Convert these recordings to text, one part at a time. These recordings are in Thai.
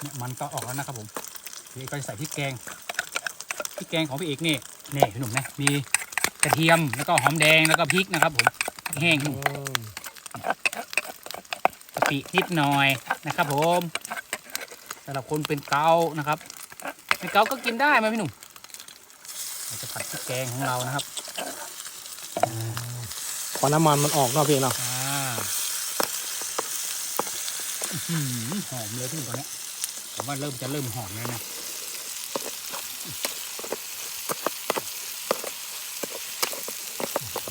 เนี่ยมันก็ออกแล้วนะครับผมพี่เอกก็จะใส่พริกแกงพริกแกงของพี่เอกนี่นี่พี่หนุ่มนะมีกระเทียมแล้วก็หอมแดงแล้วก็พริกนะครับผมพริกแห้งพี่หนุ่มกะปินิดหน่อยนะครับ ผมสำหรับคนเป็นเกาต์นะครับ เป็นเกาต์ก็กินได้ไหมพี่หนุ่มเราจะผัดพริกแกงของเรานะครับพอน้ำมันมันออกเนาะพี่เนาะอ่าอื้อหือหอมเลยพี่หนุ่มตอนเนี้ย ผมว่าเริ่มจะเริ่มหอมแล้วนะ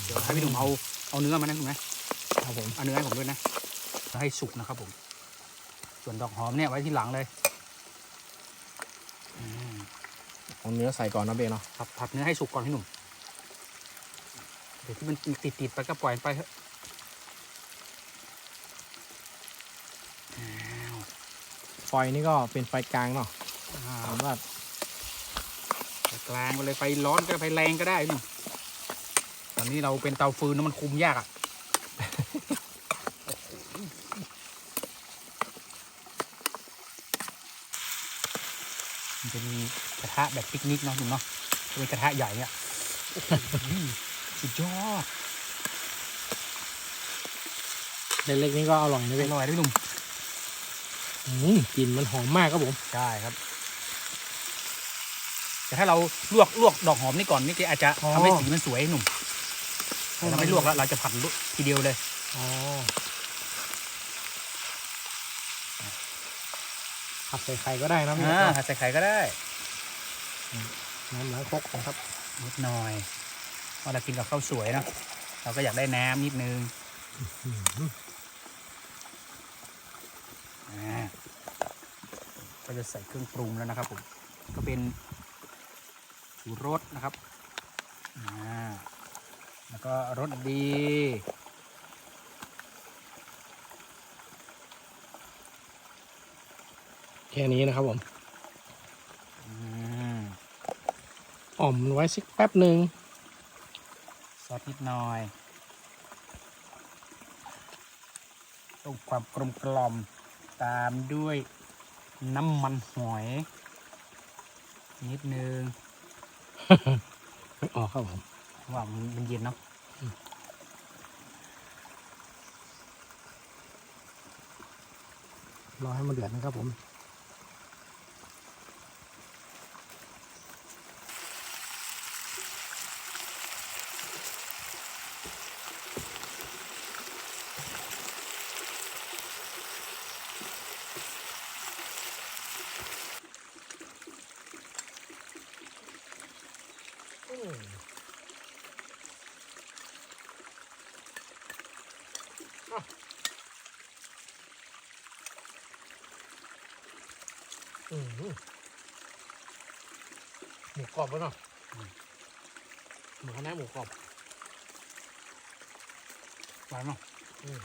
เดี๋ยวให้พี่หนุ่มเอาเอาเนื้อมานะถูกไหมครับผมเอาเนื้อให้ผมด้วยนะให้สุกนะครับผม ส่วนดอกหอมเนี่ยไว้ที่หลังเลยอืมเอาเนื้อใส่ก่อนนะพี่เนาะผัดผัดเนื้อให้สุกก่อนพี่หนุ่มเดี๋ยวที่มันติดติดๆไปก็ปล่อยมันไปเถอะอ้าว ไฟนี่ก็เป็นไฟกลางเนาะอ้าถาวมว่าไปกลางไปเลยไฟร้อนก็ได้ไฟแรงก็ได้พี่หนุ่มตอนนี้เราเป็นเตาฟืนนะมันคุมยากอะมันจะมีกระทะแบบปิกนิกเนาะหนุ่มเนาะจะเป็นกระทะใหญ่เนี่ยโอ้โหสุดยอดเล็กๆนี่ก็อร่อยนะอพี่ร่อยด้วยหนุ่มอืม กลิ่นมันหอมมากครับผม ใช่ครับ แต่ถ้าเราลวกลวกดอกหอมนี่ก่อนนี่ก็อาจจะทำให้สีมันสวยหนุ่มแต่เราไม่ลวกแล้วเราจะผัดทีเดียวเลย อ๋อผัดใส่ไข่ก็ได้นะพี่อ่าเนาะผัดใส่ไข่ก็ได้น้ำล้างครกนะครับ นิดหน่อยพอเรากินกับข้าวสวยเนอะเราก็อยากได้น้ำนิดนึงอืมอ่า ก็จะใส่เครื่องปรุงแล้วนะครับผมก็เป็นชูรสนะครับอ่าแล้วก็รสดีแค่นี้นะครับผมอืมอ่อมมันไว้สักแป๊บหนึ่งซอสนิดหน่อยต้องความกลมกล่อมตามด้วย น้ำมันหอย นิดนึงไม่ออกครับผมว่ามันมันเย็นเนาะรอให้มันเดือดนะครับผม อืมหมูกรอบแล้วเนาะหมูคณะหมูกรอบหวานเนาะอืม